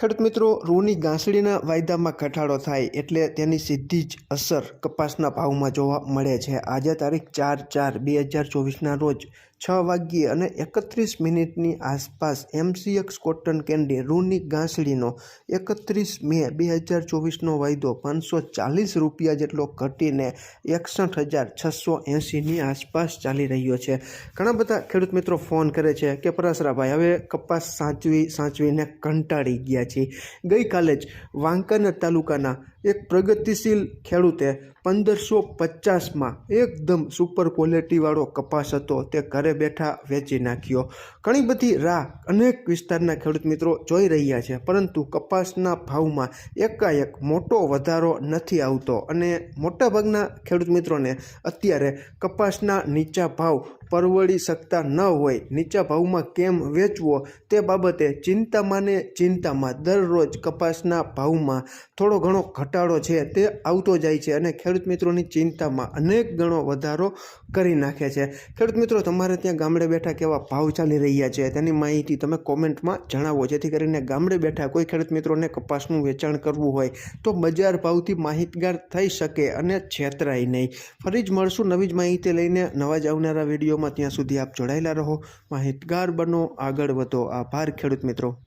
ખેડૂત મિત્રો, રૂની ગાંસડીના વાયદામાં ઘટાડો થાય એટલે તેની સીધી જ અસર કપાસના ભાવમાં જોવા મળે છે. આજે તારીખ ચાર ચાર બે હજાર ચોવીસના રોજ છ વાગ્યે અને એકત્રીસ મિનિટની આસપાસ એમસીએક્સ કોટન કેન્ડી રૂની ગાંસડીનો એકત્રીસ મે બે હજાર ચોવીસનો વાયદો પાંચસો ચાલીસ રૂપિયા જેટલો ઘટીને એકસઠ હજાર છસો એંસીની આસપાસ ચાલી રહ્યો છે. ઘણા બધા ખેડૂત મિત્રો ફોન કરે છે કે પરાસરાભાઈ, હવે કપાસ સાચવી સાચવીને કંટાળી ગયા છીએ ગઈકાલે જ વાંકાનેર તાલુકાના એક પ્રગતિશીલ ખેડૂતે પંદરસો પચાસમાં એકદમ સુપર ક્વોલિટીવાળો કપાસ હતો તે ઘરે બેઠા વેચી નાખ્યો. ઘણી બધી રાહ અનેક વિસ્તારના ખેડૂત મિત્રો જોઈ રહ્યા છે, પરંતુ કપાસના ભાવમાં એકાએક મોટો વધારો નથી આવતો અને મોટાભાગના ખેડૂત મિત્રોને અત્યારે કપાસના નીચા ભાવ પરવડી શકતા ન હોય. નીચા ભાવમાં કેમ વેચવો તે બાબતે ચિંતામાં ને ચિંતામાં દરરોજ કપાસના ભાવમાં થોડો ઘણો ઘટાડો છે, તે આવતો જાય છે અને ખેડૂત મિત્રોની ચિંતામાં અનેક ગણો વધારો કરી નાખે છે. ખેડૂત મિત્રો, તમારે ત્યાં ગામડે બેઠા કેવા ભાવ ચાલી રહ્યા છે, તેની માહિતી તમે કોમેન્ટમાં જણાવો. જેથી કરીને ગામડે બેઠા કોઈ ખેડૂત મિત્રોને કપાસનું વેચાણ કરવું હોય, તો બજાર ભાવથી માહિતગાર થઈ શકે અને છેતરાય નહીં. ફરી જ મળશું નવી જ માહિતી લઈને. નવા જ આવનારા વિડીયોમાં ત્યાં સુધી આપ જોડાયેલા રહો. માહિતગાર બનો, આગળ વધો. આભાર ખેડૂત મિત્રો.